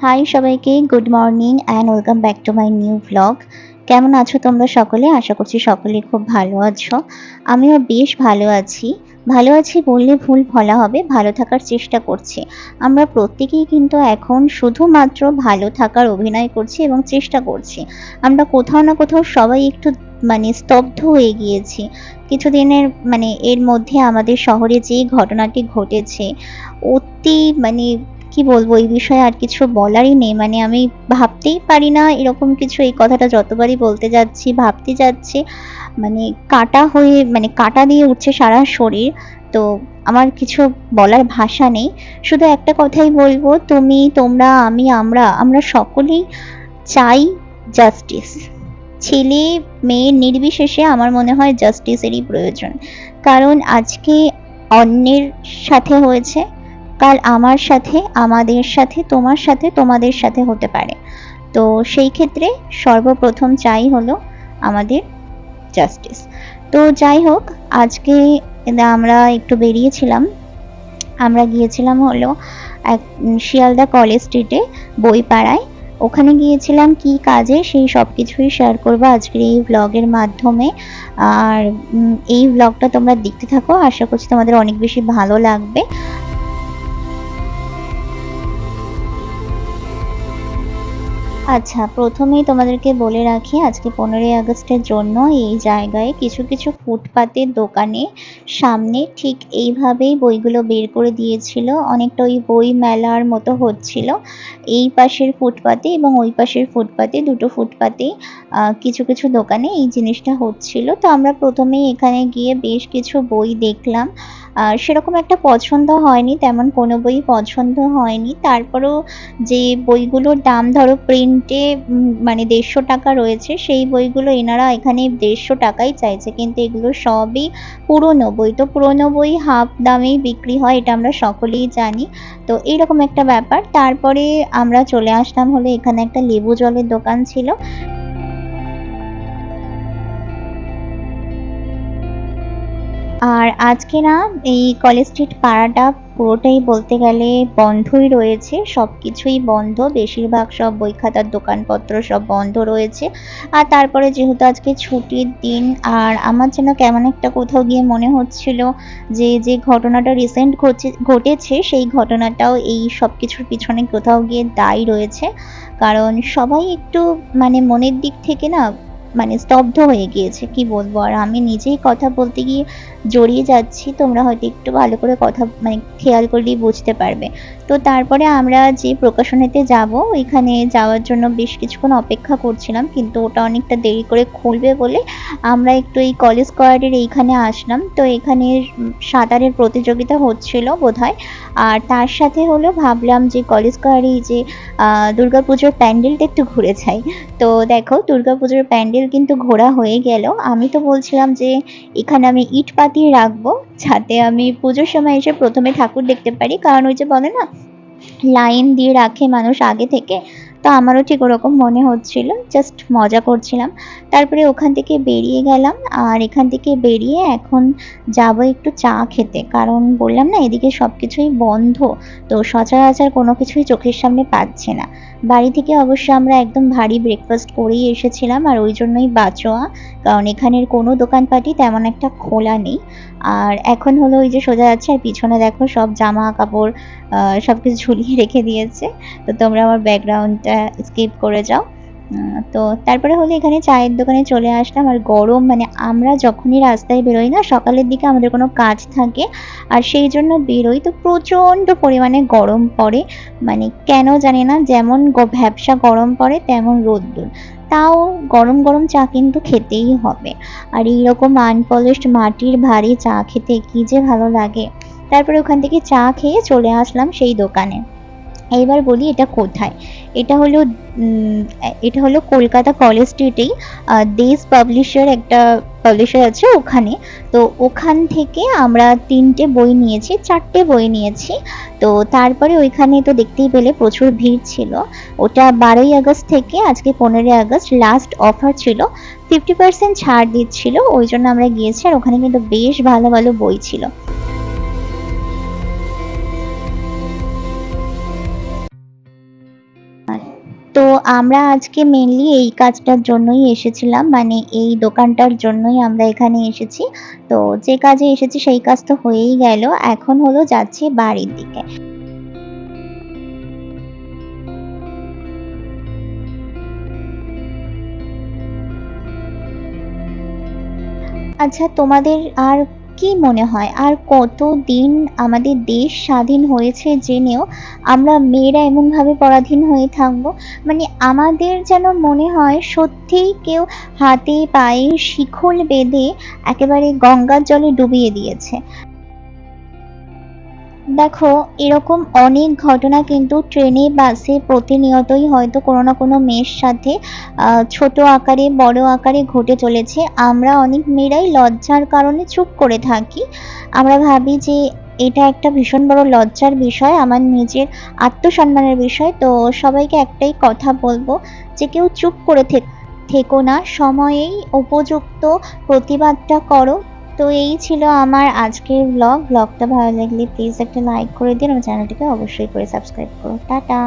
High সবাইকে good morning and welcome back to my new blog কেমন আছো তোমরা সকলে? আশা করছি সকলে খুব ভালো আছো। আমিও বেশ ভালো আছি। ভালো আছি বললে ভুল বলা হবে, ভালো থাকার চেষ্টা করছি। আমরা প্রত্যেকেই কিন্তু এখন শুধুমাত্র ভালো থাকার অভিনয় করছি এবং চেষ্টা করছি। আমরা কোথাও না কোথাও সবাই একটু মানে স্তব্ধ হয়ে গিয়েছি। কিছুদিনের মানে এর মধ্যে আমাদের শহরে যে ঘটনাটি ঘটেছে, অতি মানে কি বলব? এই বিষয়ে আর কিছু বলারই নেই। মানে আমি ভাবতেই পারি না এরকম কিছু। এই কথাটা যতবারই বলতে যাচ্ছি, ভাবতে যাচ্ছি মানে কাটা হয়ে মানে কাটা দিয়ে উঠছে সারা শরীর। তো আমার কিছু বলার ভাষা নেই। শুধু একটা কথাই বলব, তুমি, তোমরা, আমি, আমরা আমরা সকলেই চাই জাস্টিস ছেলে, মেয়ে নির্বিশেষে আমার মনে হয় জাস্টিসেরই প্রয়োজন। কারণ আজকে অন্যের সাথে হয়েছে কাল আমার সাথে, আমাদের সাথে, তোমার সাথে, তোমাদের সাথে হতে পারে। তো সেই ক্ষেত্রে সর্বপ্রথম চাই হলো আমাদের জাস্টিস তো যাই হোক, আজকে আমরা একটু বেরিয়েছিলাম। আমরা গিয়েছিলাম হলো এক শিয়ালদা কলেজ স্ট্রিটে, বইপাড়ায়। ওখানে গিয়েছিলাম কি কাজে, সেই সব কিছুই শেয়ার করব আজকের এই ব্লগের মাধ্যমে। আর এই ব্লগটা তোমরা দেখতে থাকো, আশা করছি তোমাদের অনেক বেশি ভালো লাগবে। আচ্ছা প্রথমেই তোমাদেরকে বলে রাখি, আজকে পনেরোই আগস্টের জন্য এই জায়গায় কিছু কিছু ফুটপাতের দোকানে সামনে ঠিক এইভাবেই বইগুলো বের করে দিয়েছিল। অনেকটা ওই বই মেলার মতো হচ্ছিল। এই পাশের ফুটপাতে এবং ওই পাশের ফুটপাতে দুটো ফুটপাতে কিছু কিছু দোকানে এই জিনিসটা হচ্ছিল। তো আমরা প্রথমেই এখানে গিয়ে বেশ কিছু বই দেখলাম। সেরকম একটা পছন্দ হয়নি, তেমন কোনো বই পছন্দ হয়নি। তারপরেও যে বইগুলোর দাম ধরো প্রিন্টে মানে দেড়শো টাকা রয়েছে, সেই বইগুলো এনারা এখানে দেড়শো টাকাই চাইছে। কিন্তু এগুলো সবই পুরনো বই। তো পুরনো বই হাফ দামেই বিক্রি হয়, এটা আমরা সকলেই জানি। তো এইরকম একটা ব্যাপার। তারপরে আমরা চলে আসলাম হলো, এখানে একটা লেবু জলের দোকান ছিল। আর আজকে না এই কলেজ স্ট্রিট পাড়াটা পুরোটাই বলতে গেলে বন্ধই রয়েছে সব কিছুই বন্ধ, বেশিরভাগ সব বই খাতার দোকানপত্র সব বন্ধ রয়েছে। আর তারপরে যেহেতু আজকে ছুটির দিন, আর আমার যেন কেমন একটা কোথাও গিয়ে মনে হচ্ছিল যে যে ঘটনাটা রিসেন্ট ঘটেছে সেই ঘটনাটাও এই সব কিছুর পিছনে কোথাও গিয়ে দায়ী রয়েছে। কারণ সবাই একটু মানে মনের দিক থেকে না মানে স্তব্ধ হয়ে গিয়েছে, কি বলব? আর আমি নিজেই কথা বলতে গিয়ে জড়িয়ে যাচ্ছি, তোমরা হয়তো একটু ভালো করে কথা মানে খেয়াল করলেই বুঝতে পারবে। তো তারপরে আমরা যে প্রকাশনীতে যাব ওইখানে যাওয়ার জন্য বেশ কিছুক্ষণ অপেক্ষা করছিলাম, কিন্তু ওটা অনেকটা দেরি করে খুলবে বলে আমরা একটু এই কলেজ স্কোয়ারের এইখানে আসলাম। তো এখানে সাঁতারের প্রতিযোগিতা হচ্ছিল বোধহয়, আর তার সাথে হলো ভাবলাম যে কলেজ স্কোয়ারে যে দুর্গাপুজোর প্যান্ডেলটা একটু ঘুরে যাই। তো দেখো, দুর্গাপুজোর প্যান্ডেল কিন্তু ঘোরা হয়ে গেল। আমি তো বলছিলাম যে, এখানে আমি ইট পাতিয়ে রাখব, যাতে আমি পুজোর সময় এসে প্রথমে ঠাকুর দেখতে পারি। কারণ ওই যে বলে না, লাইন দিয়ে রাখে মানুষ আগে থেকে। তো আমারও ঠিক ওরকম মনে হচ্ছিল জাস্ট মজা করছিলাম। তারপরে ওখান থেকে বেরিয়ে গেলাম, আর এখান থেকে বেরিয়ে এখন যাব একটু চা খেতে। কারণ বললাম না, এদিকে সব কিছুই বন্ধ, তো সচরাচর কোনো কিছুই চোখের সামনে পাচ্ছে না। বাড়ি থেকে অবশ্য আমরা একদম ভারী ব্রেকফাস্ট করেই এসেছিলাম, আর ওই জন্যই বাঁচোয়া, কারণ এখানের কোনো দোকানপাটি তেমন একটা খোলা নেই। আর এখন হলো ওই যে সোজা যাচ্ছে, আর পিছনে দেখো সব জামা কাপড় সব কিছু ঝুলিয়ে রেখে দিয়েছে। তো তোমরা আমার ব্যাকগ্রাউন্ডটা স্কিপ করে যাও। তো তারপরে হলো এখানে চায়ের দোকানে চলে আসলাম। আর গরম মানে আমরা যখনই রাস্তায় বেরোই না, সকালের দিকে আমাদের কোনো কাজ থাকে। আর সেই জন্য বেরোই তো প্রচণ্ড পরিমাণে গরম পড়ে। মানে কেন জানি না, যেমন ভ্যাবসা গরম পড়ে, তেমন রোদ্দুর। তাও গরম গরম চা কিন্তু খেতেই হবে। আর এইরকম আনপলিশড মাটির ভারী চা খেতে কী যে ভালো লাগে। তারপরে ওখান থেকে চা খেয়ে চলে আসলাম সেই দোকানে। এইবার বলি এটা কোথায়? এটা হলো এটা হলো কলকাতা কলেজ স্ট্রিটেই দেশ পাবলিশার একটা পাবলিশার আছে ওখানে। তো ওখান থেকে আমরা তিনটে বই নিয়েছি, চারটে বই নিয়েছি। তো তারপরে ওইখানে তো দেখতেই পেলে প্রচুর ভিড় ছিল। ওটা বারোই আগস্ট থেকে আজকে পনেরোই আগস্ট লাস্ট অফার ছিল। ফিফটি পার্সেন্ট ছাড় দিচ্ছিল, ওই জন্য আমরা গিয়েছি আর ওখানে কিন্তু বেশ ভালো ভালো বই ছিল। আমরা আজকে মেনলি এই কাজটার জন্যই এসেছিলাম মানে এই দোকানটার জন্যই আমরা এখানে এসেছি। তো যে কাজে এসেছি সেই কাজ তো হয়েই গেল, এখন হলো যাচ্ছি বাড়ির দিকে। আচ্ছা তোমাদের আর কি মনে হয়? আর কতদিন আমাদের দেশ স্বাধীন হয়েছে জেনেও আমরা মেয়েরা এমনভাবে পরাধীন হয়ে থাকব? মানে আমাদের যেন মনে হয় সত্যিই কেউ হাতে পায়ে শিখল বেঁধে একেবারে গঙ্গার জলে ডুবিয়ে দিয়েছে। দেখো, এরকম অনেক ঘটনা কিন্তু ট্রেনে, বাসে প্রতিনিয়তই হয়তো কোনো না কোনো মেয়ের সাথে ছোট আকারে, বড় আকারে ঘটে চলেছে। আমরা অনেক মেয়েরাই লজ্জার কারণে চুপ করে থাকি। আমরা ভাবি যে এটা একটা ভীষণ বড় লজ্জার বিষয়, আমার নিজের আত্মসম্মানের বিষয়। তো সবাইকে একটাই কথা বলব যে কেউ চুপ করে থেকো না। সময়েই উপযুক্ত প্রতিবাদটা করো। তো এই ছিল আমার আজকের ব্লগ ব্লগটা ভালো লাগলে প্লিজ একটা লাইক করে দিন। আমার চ্যানেলটিকে অবশ্যই করে সাবস্ক্রাইব করো। টাটা।